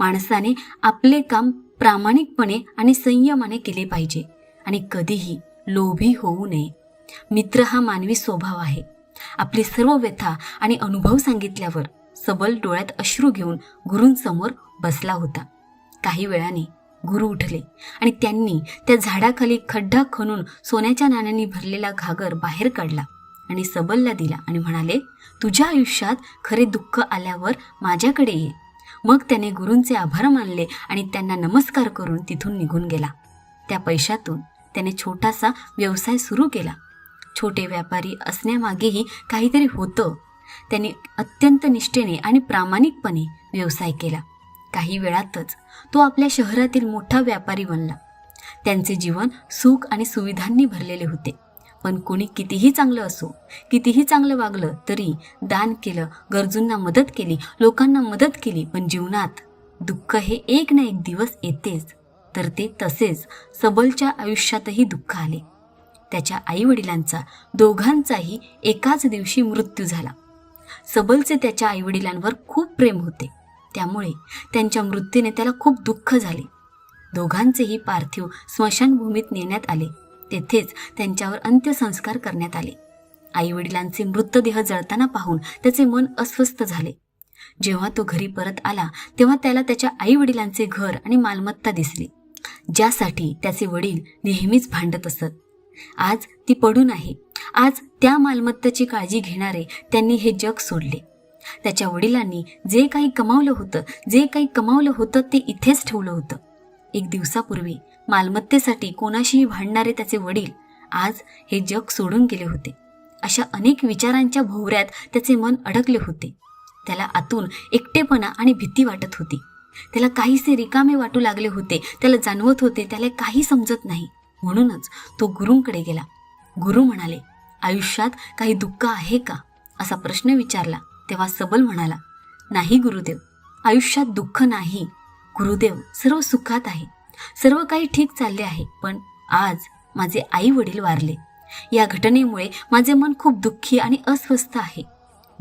माणसाने आपले काम प्रामाणिकपणे आणि संयमाने केले पाहिजे. आणि कधीही लोभी होऊ नये. मित्र हा मानवी स्वभाव आहे. आपली सर्व व्यथा आणि अनुभव सांगितल्यावर सबल डोळ्यात अश्रू घेऊन गुरूंसमोर बसला होता. काही वेळाने गुरु उठले आणि त्यांनी त्या झाडाखाली खड्डा खणून सोन्याच्या नाण्यांनी भरलेला घागर बाहेर काढला आणि सबलला दिला आणि म्हणाले तुझ्या आयुष्यात खरे दुःख आल्यावर माझ्याकडे ये. मग त्याने गुरूंचे आभार मानले आणि त्यांना नमस्कार करून तिथून निघून गेला. त्या पैशातून त्याने छोटासा व्यवसाय सुरू केला. छोटे व्यापारी असण्यामागेही काहीतरी होतं. त्यांनी अत्यंत निष्ठेने आणि प्रामाणिकपणे व्यवसाय केला. काही वेळातच तो आपल्या शहरातील मोठा व्यापारी बनला. त्यांचे जीवन सुख आणि सुविधांनी भरलेले होते. पण कोणी कितीही चांगलं असो कितीही चांगलं वागलं तरी दान केलं गरजूंना मदत केली लोकांना मदत केली पण जीवनात दुःख हे एक ना एक दिवस येतेच. तर ते तसेच सबलच्या आयुष्यातही दुःख आले. त्याच्या आईवडिलांचा दोघांचाही एकाच दिवशी मृत्यू झाला. सबलचे त्याच्या आईवडिलांवर खूप प्रेम होते. त्यामुळे त्यांच्या मृत्यूने त्याला खूप दुःख झाले. दोघांचेही पार्थिव स्मशानभूमीत नेण्यात आले. तेथेच त्यांच्यावर अंत्यसंस्कार करण्यात आले. आईवडिलांचे मृतदेह जळताना पाहून त्याचे मन अस्वस्थ झाले. जेव्हा तो घरी परत आला तेव्हा त्याला त्याच्या आईवडिलांचे घर आणि मालमत्ता दिसली ज्यासाठी त्याचे वडील नेहमीच भांडत असत. आज ती पडून आहे. आज त्या मालमत्तेची काळजी घेणारे त्यांनी हे जग सोडले. त्याच्या वडिलांनी जे काही कमावलं होतं जे काही कमावलं होतं ते इथेच ठेवलं होतं. एक दिवसापूर्वी मालमत्तेसाठी कोणाशीही भांडणारे त्याचे वडील आज हे जग सोडून गेले होते. अशा अनेक विचारांच्या भोवऱ्यात त्याचे मन अडकले होते. त्याला आतून एकटेपणा आणि भीती वाटत होती. त्याला काहीसे रिकामे वाटू लागले होते. त्याला जाणवत होते त्याला काही समजत नाही. म्हणूनच तो गुरूंकडे गेला. गुरु म्हणाले आयुष्यात काही दुःख आहे का? असा प्रश्न विचारला. तेव्हा सबल म्हणाला नाही गुरुदेव. आयुष्यात दुःख नाही. गुरुदेव सर्व सुखात आहे. सर्व काही ठीक चालले आहे पण आज माझे आई वडील वारले. या घटनेमुळे माझे मन खूप दुःखी आणि अस्वस्थ आहे.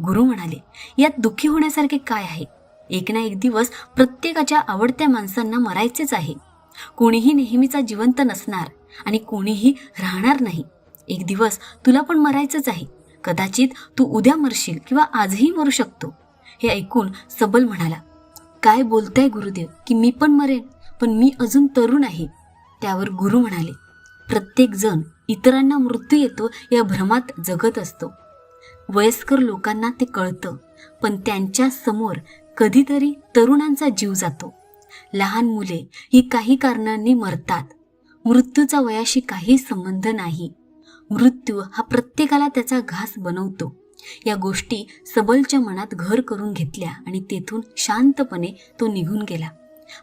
गुरु म्हणाले यात दुःखी होण्यासारखे काय आहे? एक ना एक दिवस प्रत्येकाच्या आवडत्या माणसांना मरायचेच आहे. कोणीही नेहमीचा जिवंत नसणार आणि कोणीही राहणार नाही. एक दिवस तुला पण मरायचंच आहे. कदाचित तू उद्या मरशील किंवा आजही मरू शकतो. हे ऐकून सबल म्हणाला काय बोलताय गुरुदेव? की मी पण मरेन? पण मी अजून तरुण आहे. त्यावर गुरु म्हणाले प्रत्येक जण इतरांना मृत्यू येतो या भ्रमात जगत असतो. वयस्कर लोकांना ते कळतं पण त्यांच्यासमोर कधीतरी तरुणांचा जीव जातो. लहान मुले ही काही कारणांनी मरतात. मृत्यूचा वयाशी काही संबंध नाही. मृत्यू हा प्रत्येकाला त्याचा घास बनवतो. या गोष्टी सबलच्या मनात घर करून घेतल्या आणि तेथून शांतपणे तो निघून गेला.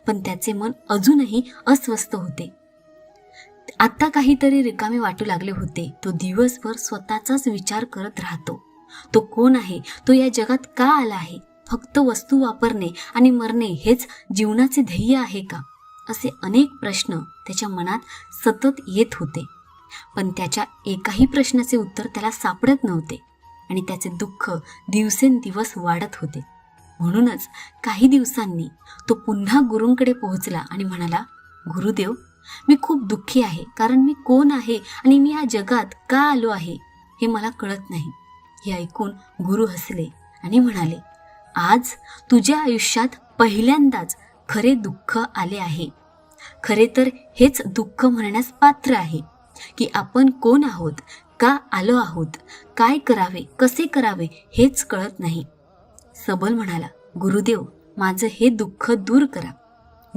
पण त्याचे मन अजूनही अस्वस्थ होते. आता काहीतरी रिकामे वाटू लागले होते. तो दिवसभर स्वतःचाच विचार करत राहतो. तो कोण आहे? तो या जगात का आला आहे? फक्त वस्तू वापरणे आणि मरणे हेच जीवनाचे ध्येय आहे का? असे अनेक प्रश्न त्याच्या मनात सतत येत होते. पण त्याच्या एकाही प्रश्नाचे उत्तर त्याला सापडत नव्हते आणि त्याचे दुःख दिवसेंदिवस वाढत होते. म्हणूनच काही दिवसांनी तो पुन्हा गुरूंकडे पोहोचला आणि म्हणाला गुरुदेव मी खूप दुःखी आहे कारण मी कोण आहे आणि मी या जगात का आलो आहे हे मला कळत नाही. हे ऐकून गुरु हसले आणि म्हणाले आज तुझ्या आयुष्यात पहिल्यांदाच खरे दुःख आले आहे. खरे तर हेच दुःख म्हणण्यास पात्र आहे की आपण कोण आहोत का आलो आहोत काय करावे कसे करावे हेच कळत नाही. सबल म्हणाला गुरुदेव माझं हे दुःख दूर करा.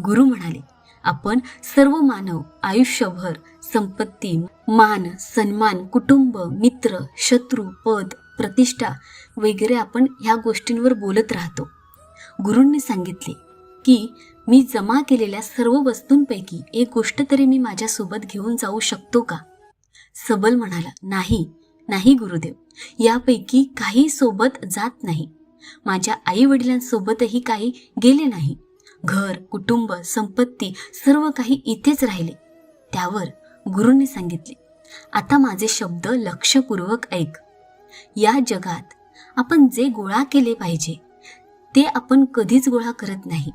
गुरु म्हणाले आपण सर्व मानव आयुष्यभर संपत्ती मान सन्मान कुटुंब मित्र शत्रू पद प्रतिष्ठा वगैरे आपण ह्या गोष्टींवर बोलत राहतो. गुरूंनी सांगितले की मी जमा केलेल्या सर्व वस्तूंपैकी एक गोष्ट तरी मी माझ्यासोबत घेऊन जाऊ शकतो का? सबल म्हणाला नाही नाही गुरुदेव. यापैकी काही सोबत जात नाही. माझ्या आई वडिलांसोबतही काही गेले नाही. घर कुटुंब संपत्ती सर्व काही इथेच राहिले. त्यावर गुरूंनी सांगितले आता माझे शब्द लक्षपूर्वक ऐक. या जगात आपण जे गोळा केले पाहिजे ते आपण कधीच गोळा करत नाही.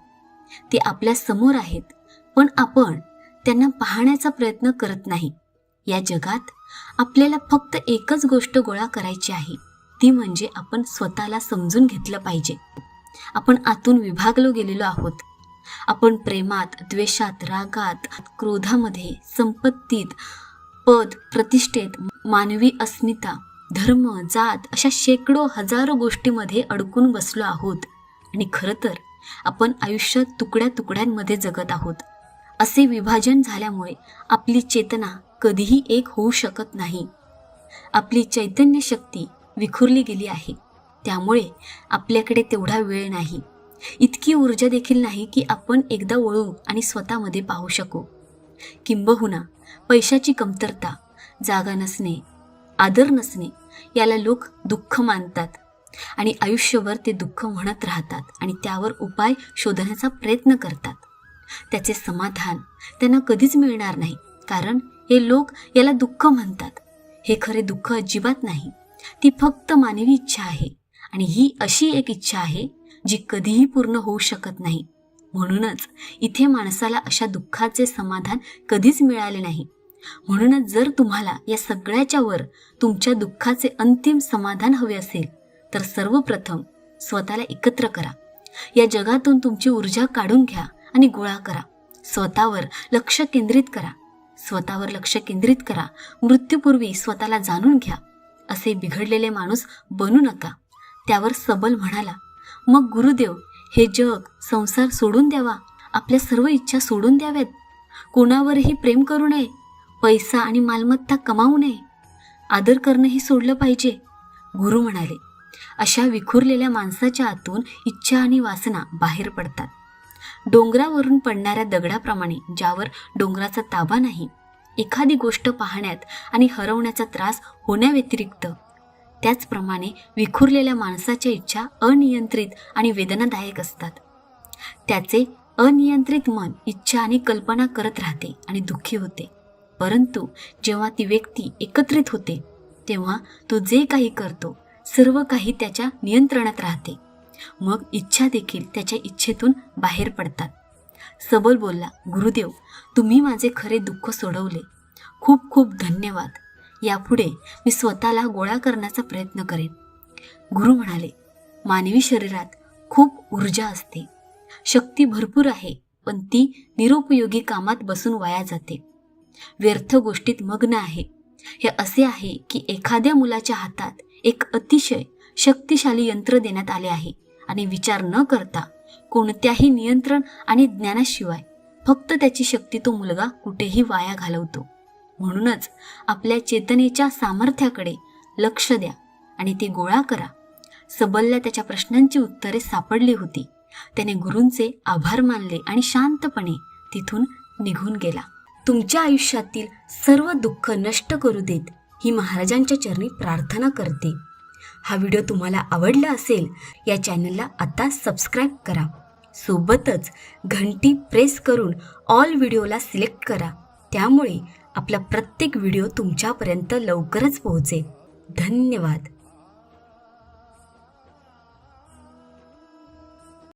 ते आपल्यासमोर आहेत पण आपण त्यांना पाहण्याचा प्रयत्न करत नाही. या जगात आपल्याला फक्त एकच गोष्ट गोळा करायची आहे. ती म्हणजे आपण स्वतःला समजून घेतलं पाहिजे. आपण आतून विभागलो गेलेलो आहोत. आपण प्रेमात द्वेषात रागात क्रोधामध्ये संपत्तीत पद प्रतिष्ठेत मानवी अस्मिता धर्म जात अशा शेकडो हजारो गोष्टीमध्ये अडकून बसलो आहोत. आणि खरं तर आपण आयुष्य तुकड्या तुकड्यांमध्ये जगत आहोत. असे विभाजन झाल्यामुळे आपली चेतना कधीही एक होऊ शकत नाही. आपली चैतन्य शक्ती विखुरली गेली आहे. त्यामुळे आपल्याकडे तेवढा वेळ नाही. इतकी ऊर्जा देखील नाही की आपण एकदा वळू आणि स्वतःमध्ये पाहू शकू. किंबहुना पैशाची कमतरता जागा नसणे आदर नसणे याला लोक दुःख मानतात आणि आयुष्यभर ते दुःख म्हणत राहतात आणि त्यावर उपाय शोधण्याचा प्रयत्न करतात. त्याचे समाधान त्यांना कधीच मिळणार नाही कारण हे लोक याला दुःख म्हणतात. हे खरे दुःख अजिबात नाही. ती फक्त मानवी इच्छा आहे. आणि ही अशी एक इच्छा आहे जी कधीही पूर्ण होऊ शकत नाही. म्हणूनच इथे माणसाला अशा दुःखाचे समाधान कधीच मिळाले नाही. म्हणूनच जर तुम्हाला या सगळ्याच्या वर तुमच्या दुःखाचे अंतिम समाधान हवे असेल तर सर्वप्रथम स्वतःला एकत्र करा. या जगातून तुमची ऊर्जा काढून घ्या आणि गोळा करा. स्वतःवर लक्ष केंद्रित करा. स्वतःवर लक्ष केंद्रित करा. मृत्यूपूर्वी स्वतःला जाणून घ्या. असे बिघडलेले माणूस बनू नका. त्यावर सबल म्हणाला मग गुरुदेव हे जग संसार सोडून द्यावा. आपल्या सर्व इच्छा सोडून द्याव्यात. कोणावरही प्रेम करू नये. पैसा आणि मालमत्ता कमावू नये. आदर करणंही सोडलं पाहिजे. गुरु म्हणाले. अशा विखुरलेल्या माणसाच्या आतून इच्छा आणि वासना बाहेर पडतात. डोंगरावरून पडणाऱ्या दगडाप्रमाणे ज्यावर डोंगराचा ताबा नाही एखादी गोष्ट पाहण्यात आणि हरवण्याचा त्रास होण्याव्यतिरिक्त. त्याचप्रमाणे विखुरलेल्या माणसाच्या इच्छा अनियंत्रित आणि वेदनादायक असतात. त्याचे अनियंत्रित मन इच्छा आणि कल्पना करत राहते आणि दुःखी होते. परंतु जेव्हा ती व्यक्ती एकत्रित होते तेव्हा तो जे काही करतो सर्व काही त्याच्या नियंत्रणात राहते. मग इच्छा देखील त्याच्या इच्छेतून बाहेर पडतात. सबल बोलला गुरुदेव तुम्ही माझे खरे दुःख सोडवले. खूप खूप धन्यवाद. यापुढे मी स्वतःला गोळा करण्याचा प्रयत्न करेन. गुरु म्हणाले मानवी शरीरात खूप ऊर्जा असते. शक्ती भरपूर आहे पण ती निरुपयोगी कामात बसून वाया जाते. व्यर्थ गोष्टीत मग्न आहे. हे असे आहे की एखाद्या मुलाच्या हातात एक अतिशय शक्तिशाली यंत्र देण्यात आले आहे आणि विचार न करता कोणत्याही नियंत्रण आणि ज्ञानाशिवाय फक्त त्याची शक्ती तो मुलगा कुठेही वाया घालवतो. म्हणूनच आपल्या चेतनेच्या सामर्थ्याकडे लक्ष द्या आणि ते गोळा करा. सबलला त्याच्या प्रश्नांची उत्तरे सापडली होती. त्याने गुरूंचे आभार मानले आणि शांतपणे तिथून निघून गेला. तुमच्या आयुष्यातील सर्व दुःख नष्ट करू देत ही महाराजांच्या चरणी प्रार्थना करते. हा व्हिडिओ तुम्हाला आवडला असेल या चॅनलला आता सबस्क्राईब करा. सोबतच घंटी प्रेस करून ऑल व्हिडिओला सिलेक्ट करा. त्यामुळे आपला प्रत्येक व्हिडिओ तुमच्यापर्यंत लवकरच पोहोचेल. धन्यवाद.